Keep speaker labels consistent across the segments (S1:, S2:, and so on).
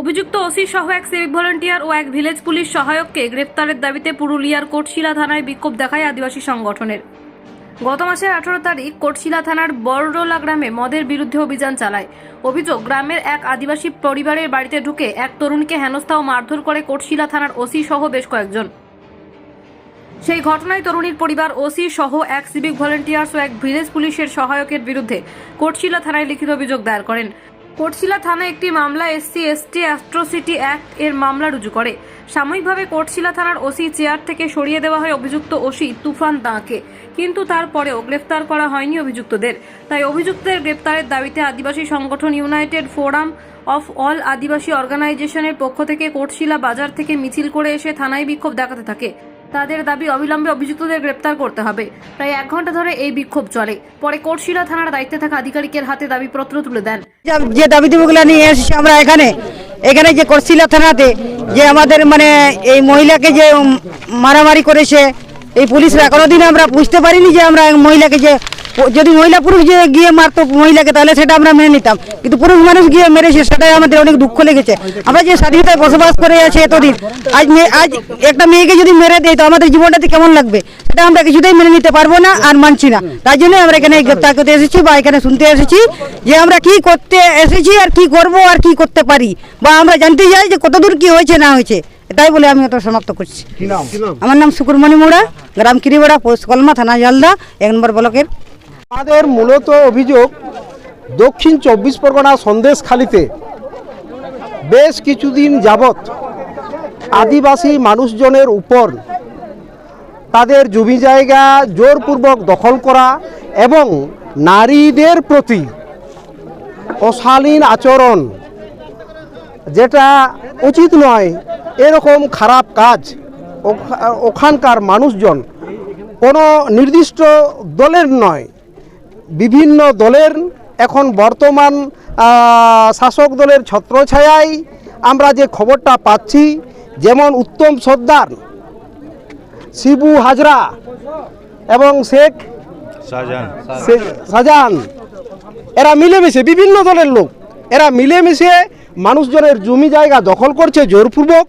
S1: অভিযুক্ত ওসি সহ এক সিভিক ভলান্টিয়ার ও এক ভিলেজ পুলিশ সহায়ককে গ্রেপ্তারের দাবিতে পুরুলিয়ার কোটশিলা থানায় বিক্ষোভ দেখায় আদিবাসী সংগঠনের। গত মাসের আঠারো তারিখ কোটশিলা থানার বড়রোলা গ্রামে মদের বিরুদ্ধে অভিযান চালায়। অভিযোগ, গ্রামের এক আদিবাসী পরিবারের বাড়িতে ঢুকে এক তরুণকে হেনস্থা ও মারধর করে কোটশিলা থানার ওসি সহ বেশ কয়েকজন। সেই ঘটনায় তরুণীর পরিবার, ওসি সহ এক সিভিক ভলান্টিয়ার্স ও এক ভিলেজ পুলিশের সহায়কের বিরুদ্ধে কোটশিলা থানায় লিখিত অভিযোগ দায়ের করেন। কোটশিলা থানা একটি মামলা এসসি, এসটি অ্যাস্ট্রোসিটি অ্যাক্ট এর মামলা রুজু করে। সাময়িকভাবে কোটশিলা থানার ওসি চেয়ার থেকে সরিয়ে দেওয়া হয় অভিযুক্ত ওসি তুফান দাঁকে। কিন্তু তারপরেও গ্রেফতার করা হয়নি অভিযুক্তদের। তাই অভিযুক্তদের গ্রেপ্তারের দাবিতে আদিবাসী সংগঠন United Forum of All Adivasi অর্গানাইজেশনের পক্ষ থেকে কোটশিলা বাজার থেকে মিছিল করে এসে থানায় বিক্ষোভ দেখাতে থাকে। তাদের দাবি অবিলম্বে অভিযুক্তদের গ্রেপ্তার করতে হবে। প্রায় এক ঘণ্টা ধরে এই বিক্ষোভ চলে। পরে কোটশিলা থানার দায়িত্বে থাকা আধিকারিকের হাতে দাবি দাবিপত্র তুলে দেন।
S2: যে দাবি দাবিগুলো নিয়ে এসেছি আমরা এখানে এখানে যে কোটশিলা থানাতে যে আমাদের মানে এই মহিলাকে যে মারামারি করেছে, এই পুলিশরা কোনোদিন আমরা বুঝতে পারিনি যে আমরা মহিলাকে যে যদি মহিলা পুরুষ যে গিয়ে মারতো মহিলাকে তাহলে সেটা আমরা মেনে নিতাম। কিন্তু পুরুষ মানুষ গিয়ে মেরেছে সেটাই আমাদের অনেক দুঃখ লেগেছে। আমরা যে স্বাধীনতায় বসবাস করে আছি এতদিন আজ মেয়ে আজ একটা মেয়েকে যদি মেরে দেয় তো আমাদের জীবনটাতে কেমন লাগবে? সেটা আমরা কিছুতেই মেনে নিতে পারব না আর মানছি না। তাই জন্য আমরা এখানে গ্রেপ্তার করতে এসেছি বা এখানে শুনতে এসেছি যে আমরা কি করতে এসেছি আর কি করব আর কি করতে পারি। বা আমরা জানতে চাই যে কতদূর কি হয়েছে না হয়েছে। এটাই বলে আমি এটা সমাপ্ত করছি। আমার নাম সুকুরমণি মোড়া গ্রাম কিরিবাড়া পোস্ট কলমা থানা জালদা এক নম্বর ব্লকের
S3: আমাদের মূলত অভিযোগ দক্ষিণ চব্বিশ পরগনা সন্দেশখালিতে বেশ কিছুদিন যাবৎ আদিবাসী মানুষজনের উপর তাদের জমি জায়গা জোরপূর্বক দখল করা এবং নারীদের প্রতি অশালীন আচরণ, যেটা উচিত নয়, এরকম খারাপ কাজ ওখানকার মানুষজন কোনো নির্দিষ্ট দলের নয়। বিভিন্ন দলের এখন বর্তমান শাসক দলের ছত্রছায়ায় আমরা যে খবরটা পাচ্ছি যেমন উত্তম সর্দার শিবু হাজরা এবং শেখ শেখ শাহজাহান এরা মিলেমিশে বিভিন্ন দলের লোক এরা মিলেমিশে মানুষজনের জমি জায়গা দখল করছে জোরপূর্বক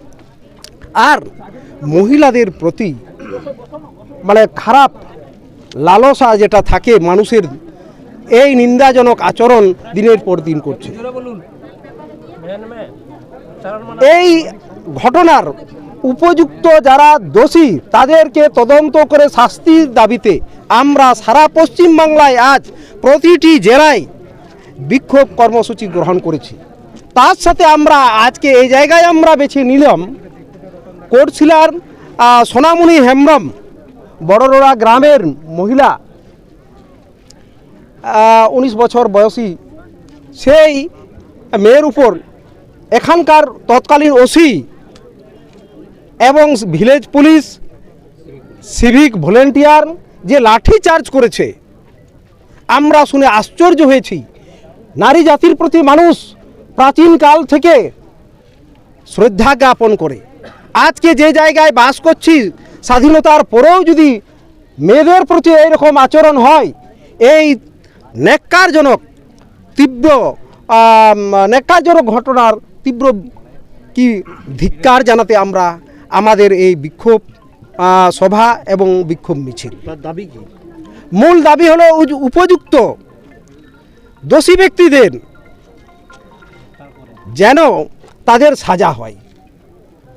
S3: আর মহিলাদের প্রতি মানে খারাপ লালসা যেটা থাকে মানুষের এই নিন্দাজনক আচরণ দিনের পর দিন করছে। এই ঘটনার উপযুক্ত যারা দোষী তাদেরকে তদন্ত করে শাস্তির দাবিতে আমরা সারা পশ্চিম বাংলায় আজ প্রতিটি জেলায় বিক্ষোভ কর্মসূচি গ্রহণ করেছি। তার সাথে আমরা আজকে এই জায়গায় আমরা বেছে নিলাম কোটশিলার সোনামণি হেমব্রম বড়রোড়া গ্রামের মহিলা উনিশ বছর বয়সী সেই মেয়ের উপর এখানকার তৎকালীন ওসি এবং ভিলেজ পুলিশ, সিভিক ভলেন্টিয়ার যে লাঠি চার্জ করেছে, আমরা শুনে আশ্চর্য হয়েছি। নারী জাতির প্রতি মানুষ প্রাচীনকাল থেকে শ্রদ্ধা জ্ঞাপন করে। আজকে যে জায়গায় বাস করছি, স্বাধীনতার পরেও যদি মেয়েদের প্রতি এইরকম আচরণ হয়, এই নেককারজনক তীব্র আম, নেককারজনক ঘটনার তীব্র কি ধিক্কার জানাতে আমরা আমাদের এই বিক্ষোভ সভা এবং বিক্ষোভ মিছিল।
S4: দাবি কি?
S3: মূল দাবি হলো উপযুক্ত দোষী ব্যক্তিদের যেন তাদের সাজা হয়।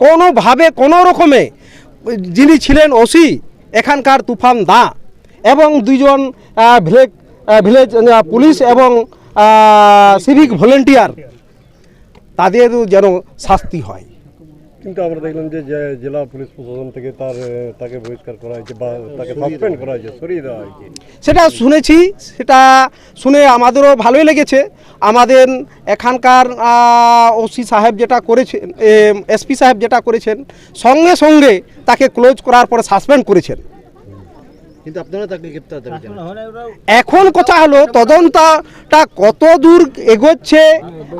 S3: কোনোভাবে কোনো রকমে যিনি ছিলেন ওসি এখানকার তুফান দা এবং ভিলেজ আহ, ভিলেজ পুলিশ এবং সিভিক ভলেন্টিয়ার তাদেরও যেন শাস্তি হয়।
S4: কিন্তু আমরা দেখলাম যে- জেলা পুলিশ প্রশাসন থেকে তার তাকে বহিষ্কার করা হয়েছে বা তাকে সাসপেন্ড করা হয়েছে সরিয়ে দেওয়া হয়েছে।
S3: সেটা শুনেছি সেটা শুনে আমাদেরও ভালোই লেগেছে। আমাদের এখানকার ওসি সাহেব যেটা করেছেন এসপি সাহেব যেটা করেছেন সঙ্গে সঙ্গে তাকে ক্লোজ করার পরে সাসপেন্ড করেছেন।
S5: কিন্তু আপনারা তাকে গ্রেপ্তার দাবি
S3: এখন কথা হলো তদন্তটা কত দূর এগোচ্ছে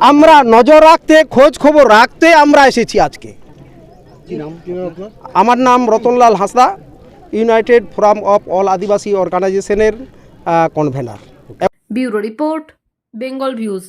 S3: আমরা নজর রাখতে খোঁজ খবর রাখতে আমরা এসেছি আজকে।
S5: কি নাম? কি নাম আপনার?
S3: আমার নাম Ratanlal Hansda United Forum of All Adivasi অর্গানাইজেশনের convener
S1: bureau report Bengal Views.